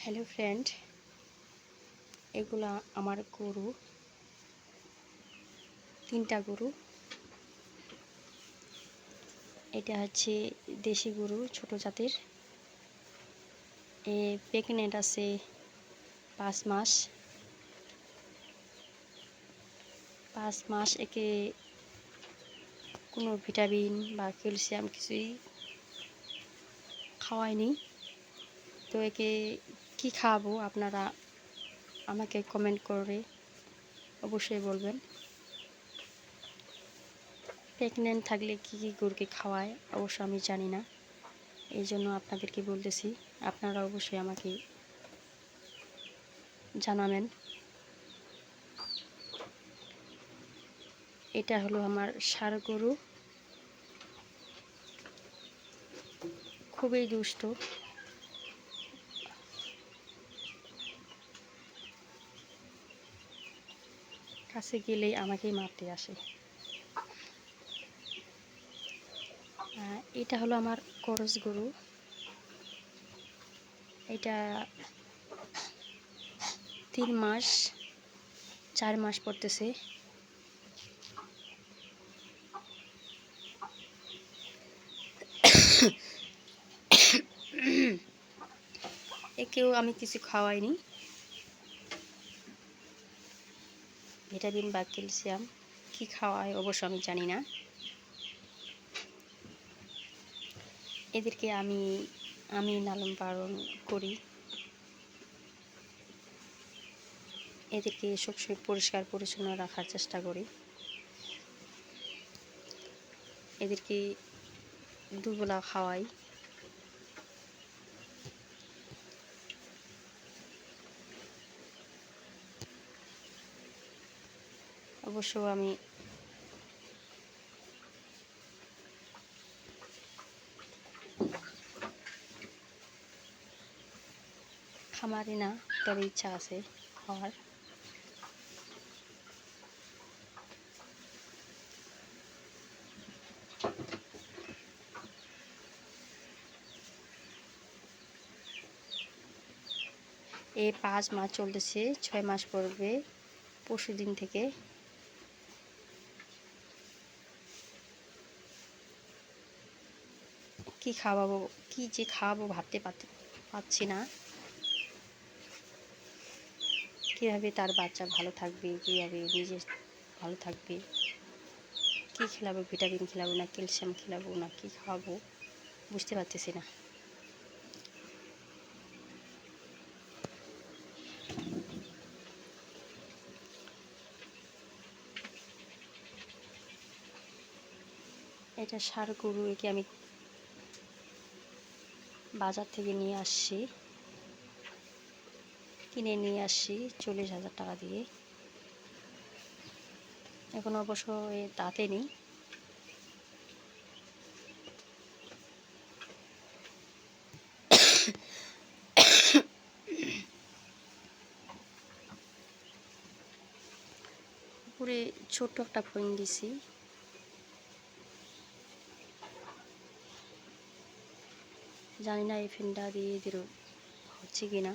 Hello friend এগুলা আমার গরু। তিনটা গরু। এটা হচ্ছে দেশি গরু, ছোট জাতের। এ প্রেগনেন্ট আছে পাঁচ মাস। পাঁচ মাস একে কোনো ভিটামিন বা ক্যালসিয়াম কিছুই খাওয়ায়নি। তো একে কি খাওয়াবো আপনারা আমাকে কমেন্ট করে অবশ্যই বলবেন। প্রেগনেন্ট থাকলে কি কি গরুকে খাওয়ায় অবশ্য আমি জানি না। এই জন্য আপনাদেরকে বলতেছি, আপনারা অবশ্যই আমাকে জানাবেন। এটা হলো আমার ষাঁড় গরু। খুবই দুষ্ট। কাছে গেলেই আমাকেই মারতে আসে। এটা হলো আমার করস গরু। এটা তিন মাস, চার মাস পড়তেছে। একেও আমি কিছু খাওয়াইনি। ভিটামিন বা ক্যালসিয়াম কী খাওয়ায় অবশ্য আমি জানি না। এদেরকে আমি আমি লালন পালন করি। এদেরকে সবসময় পরিষ্কার, পরিচ্ছন্ন রাখার চেষ্টা করি। এদেরকে দুবেলা খাওয়াই। অবশ্য আমি খামারি না, তবে ইচ্ছা আছে খাওয়ার। এই পাঁচ মাস চলতেছে, ছয় মাস পড়বে পরশু দিন থেকে কি খাওয়াবো, কি যে খাওয়াবো ভাবতে পারছি না। কীভাবে তার বাচ্চা ভালো থাকবে, কীভাবে নিজে ভালো থাকবে, কী খেলাবো, ভিটামিন খেলাবো না, ক্যালসিয়াম খেলাবো না, কী খাওয়াবো বুঝতে পারতেছি না। এটা ষাঁড় গরু, একে আমি বাজার থেকে নিয়ে আসছি। কিনে নিয়ে আসছি চল্লিশ হাজার টাকা দিয়ে। এখন অবশ্য এ দাঁতে নেই। উপরে ছোট্ট একটা ফোন দিছি। জানি না এই ফ্যানটা দিয়ে হচ্ছে কি না